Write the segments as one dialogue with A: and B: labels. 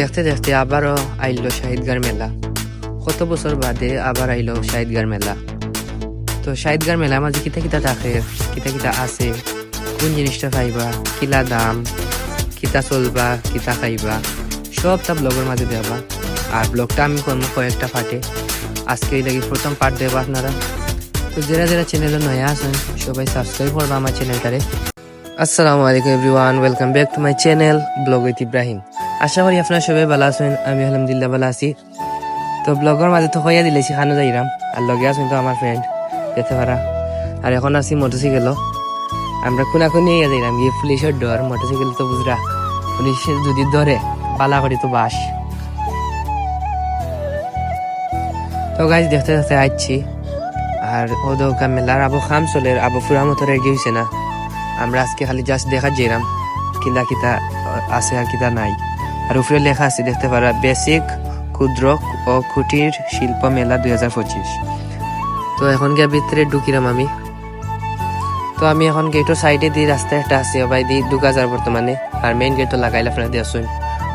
A: দেখতে দেখতে আবারও আইলো শাহিদগার মেলা। কত বছর বাদে আবার আইলো শাহিদগার মেলা। তো শাহিদগার মেলা মাঝে কিতা কিতা থাকে, কিতা কিতা আছে, কোন জিনিসটা পাইবা, কিলা দাম, কিতা চলবা, কিতা খাইবা সবটা ব্লগের মাঝে দেবা আর ব্লগটা আমি করব কয়েকটা পার্টে। আজকে লাগি প্রথম পার্ট দেবো আপনারা। তো যারা যারা চ্যানেলে নয়া আছেন, সবাই সাবস্ক্রাইব করবা আমার চ্যানেলটারে আসসালামু আলাইকুম everyone welcome back to my channel blog with Ibrahim আশা করি আপনারা সবাই ভালো আছেন, আমি আলহামদুলিল্লাহ ভালো আছি। তো ব্লগের মাঝে তো হইয়া দিলেছি খানো যাইরাম। আর লগে আছেন তো আমার ফ্রেন্ড যেতে পারা আর এখন আছি মোটরসাইকেলও আমরা কোনা কোনি ইয়ে যাইরাম, গিয়ে পুলিশের ডর মোটরসাইকেল তো বুঝরা। পুলিশে যদি ধরে, পালা করি তো বাস। তো গাছ দেখতে দেখতে আসছি আর ও দোকান মেলার আবো খাম চলে আবো ফুরা মতো রেডি হয়েছে না। আমরা আজকে খালি জাস্ট দেখা যেরাম কিলা কিতা আছে আর কিতা নাই। আর উপরে লেখা আছে, দেখতে পারা বেসিক ক্ষুদ্র ও কুটির শিল্প মেলা দুই হাজার পঁচিশ। তো এখন গিয়ে ভিতরে ঢুকিলাম আমি। তো আমি এখন গেটের সাইডে দিয়ে রাস্তা একটা আছে ভাই দিয়ে ঢুকা যার বর্তমানে আর মেইন গেট তো লাগাইলে আপনার দিয়ে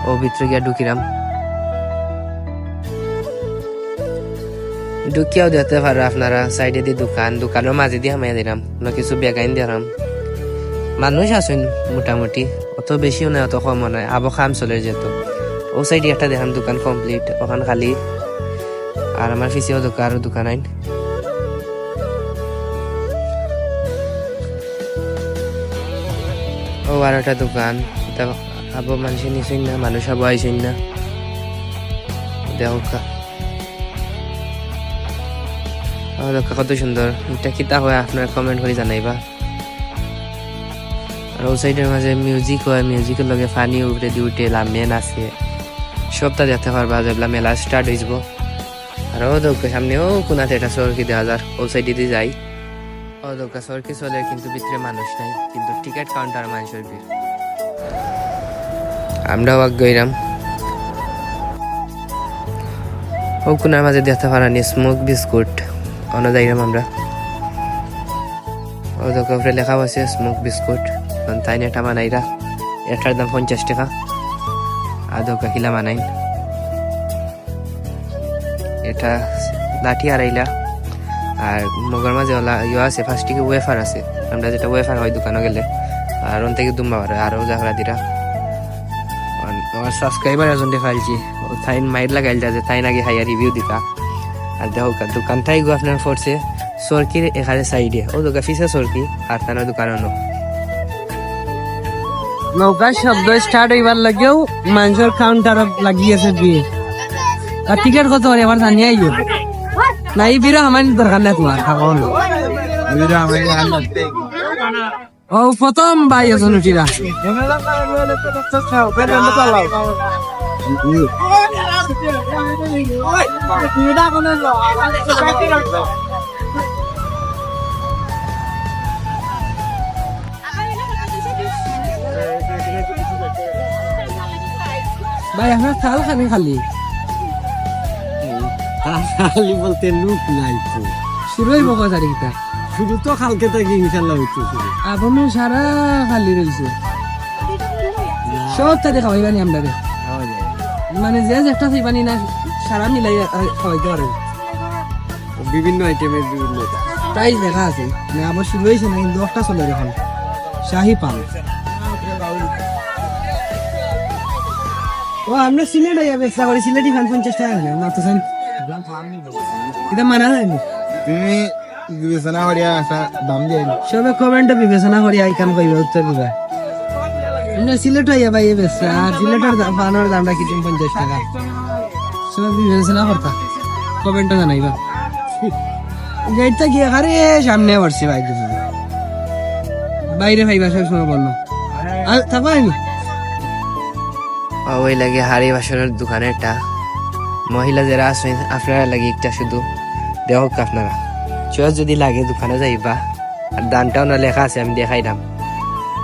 A: ও ভিতরে গিয়ে ঢুকিলাম। ঢুকিয়াও দেখতে পারো আপনারা সাইডে দিয়ে দোকান দোকানের মাঝে দিয়ে হামাই দিলাম। কোনো কিছু বেগাইন দিলাম মানুষ আছেন মোটামুটি। অত বেশিও নয় অত কমও নয় আবো খাম চলে যেত। ও সাইডে একটা দেখান দোকান কমপ্লিট ওখান খালি। আর আমার পিছিয়েও দোকান, আরও দোকান আইন। ও আর একটা দোকান। তা আবো মানুষ নিছেন না, মানুষ আবো আইছেন না। দেখো ও কত সুন্দর। এটা কিতা হয়? আপনারা কমেন্ট করে জানাইবা। আর ও সাইডের মাঝে মিউজিক হয় মিউজিকের লগে ফানি উপরে দিয়ে উঠে লামেন আছে সবটা দেখতে পারবা যেগুলা মেলা স্টার্ট হইব আর ও দৌকা সামনে ও কোনাতে একটা সরকি দেওয়া যার ও সাইডে দিয়ে যাই ও দৌকা সরকি চলে, কিন্তু ভিতরে মানুষ নাই, কিন্তু টিকিট কাউন্টার মানুষের ভিড় আমরাও আগ গইরাম ও কোনার মাঝে দেখতে পারানি স্মোক বিস্কুট অন্য যাইরাম আমরা। ও দোকান উপরে লেখা আছে স্মোক বিস্কুট তাই এটা বানাইরা এটার দাম পঞ্চাশ টাকা। আর দোকা কিলা বানাই। এটা লাঠি আড়াইলা আর মগর মাঝে ওলা ইয়ে আছে ফার্স্ট থেকে ওয়েফার আছে। আমরা যেটা ওয়েফার হয় দোকানে গেলে, আর ওন থেকে দুম্বা পারে আরও জাহরা দিরা। আমার সাবস্ক্রাইবার একজন দেখাইছি ও তাইন মাইর লাগাইল যে তাই নাকি হাইয়া রিভিউ দিতা। আর দেখো দোকানটাই গো আপনার পড়ছে, সরকির এখানে সাইডে ও দোকান ফিসে সরকি, আর তার দোকান অন্য।
B: নৌকার শব্দ স্টার্ট হইবার লাগেও মানুষের কাউন্টার লাগিয়েছে বিয়ে আর টিকিট কত করে এবার জানিয়ে আইও নাই বিরো আমার দরকার নাই তোমার খাওয়ার ও প্রথম ভাই এখন উঠিরা ভাই খানি খালি?
C: খালি বলতে লুক নাই তো।
B: শুরু হইব কয় তারিখটা
C: শুধু তো কালকে থেকে ইনশাল্লাহ হইতো শুরু।
B: আপনি সারা খালি রয়েছে সব তাদের খাওয়াইবানি আমরা মানে যে একটা খাইবানি না সারা মিলাই খাওয়াইতে
C: বিভিন্ন আইটেমের বিভিন্ন।
B: প্রাইস দেখা আছে। মানে আবার শুরু হয়েছে না কিন্তু একটা চলে এখন। শাহি পান। ও আমরা সিলেট ব্যবসা করি সিলেটি খান পঞ্চাশ টাকা হলে না তো এটা মানা যায়নি।
C: তুমি বিবেচনা করিয়া একটা দাম দিয়ে
B: সবে কমেন্টে বিবেচনা করি আই কাম কইবে উত্তর দিবা। আমরা সিলেট আইয়া ভাই ব্যবসা আর সিলেটের পানোর দামটা কি তুমি পঞ্চাশ টাকা? সবে বিবেচনা করতা। কমেন্টে জানাইবা। গেটটা গিয়ে আরে সামনে পড়ছি ভাই তুমি বাইরে ভাইবা সব সময় বলল আর থাকবা আমি
A: ওই লাগে হাড়ি বাসনের দোকানে একটা মহিলা যারা আছেন, আপনারা লাগে একটা শুধু দেখক আপনারা। চয়েস যদি লাগে দোকানে যাইবা, আর দামটাও না লেখা আছে, আমি দেখাইলাম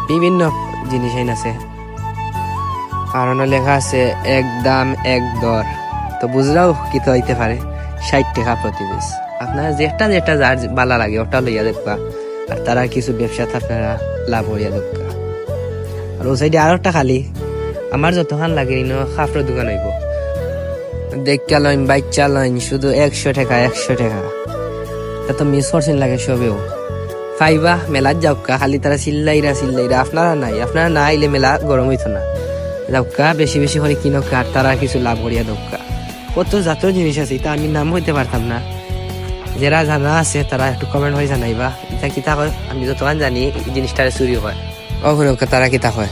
A: বিভিন্ন জিনিস আইন আছে। আর লেখা আছে, এক দাম, এক দর। তো বুঝলাও কি তো হইতে পারে? ষাট টাকা প্রতি পিস। আপনারা যেটা যেটা যার বালা লাগে, ওটা লইয়া দেখবা। আর তারা কিছু ব্যবসা আপনারা লাভ হইয়া দেখবা। আর ও সাইডে আরও একটা খালি। আমার যতক্ষণ লাগে ইনো খাফর দোকান হইব দেখা লইন বাচ্চা লইন, শুধু একশো টাকা একশো টাকা। এত মিস করছেন লাগে সবেও। ফাইবা মেলাত যাওকা খালি তারা চিল্লাইরা চিল্লাইরা আপনারা নাই, আপনারা না আইলে মেলা গরম হইতো না। যাওকা বেশি বেশি করে কিনক আর তারা কিছু লাভ করিয়া দোকা কত জাতীয় জিনিস আছে, এটা আমি নাম হইতে পারতাম না। যারা জানা আছে, তারা একটু কমেন্ট হয়ে জানাইবা। এটা কিতা হয়? আমি যতক্ষণ জানি, এই জিনিসটা চুরি হয়। অভিনয় তারা কিতা হয়?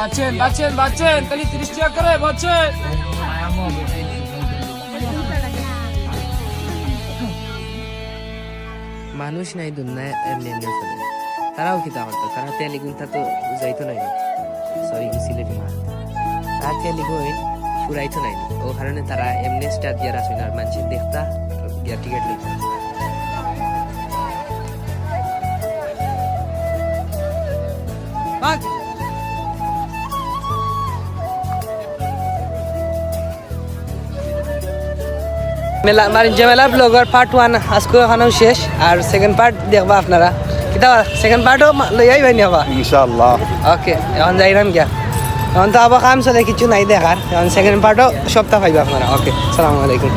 B: বাচ্চেন বাচ্চেন বাচ্চেন খালি তিরিশ টাকা করে বাচ্চেন
A: মানুষ নাই চলে। তারাও কিতা করতো? তারা তেলি গুনতা তো যাইতো নাই। সরি সিলেটি মা তারা তেলি গুন ফুরাইতো নাই। ও কারণে তারা এমনি স্টার্ট দিয়া রাখছে আর মানুষ দেখতা, গিয়া টিকিট লইতা। মেলা মারিঞ্জা মেলা ব্লগের পার্ট ওয়ান আজকে এখানেও শেষ। আর সেকেন্ড পার্ট দেখবা আপনারা। কিতা সেকেন্ড পার্টও লই আইবাই নি আবার?
C: ইনশাআল্লাহ।
A: ওকে এখন যাইলাম গিয়া। এখন তো আবার কাম চলে কিছু নাই দেখার। এখন সেকেন্ড পার্টও সপ্তাহ পাইবা আপনারা। ওকে সালামু আলাইকুম।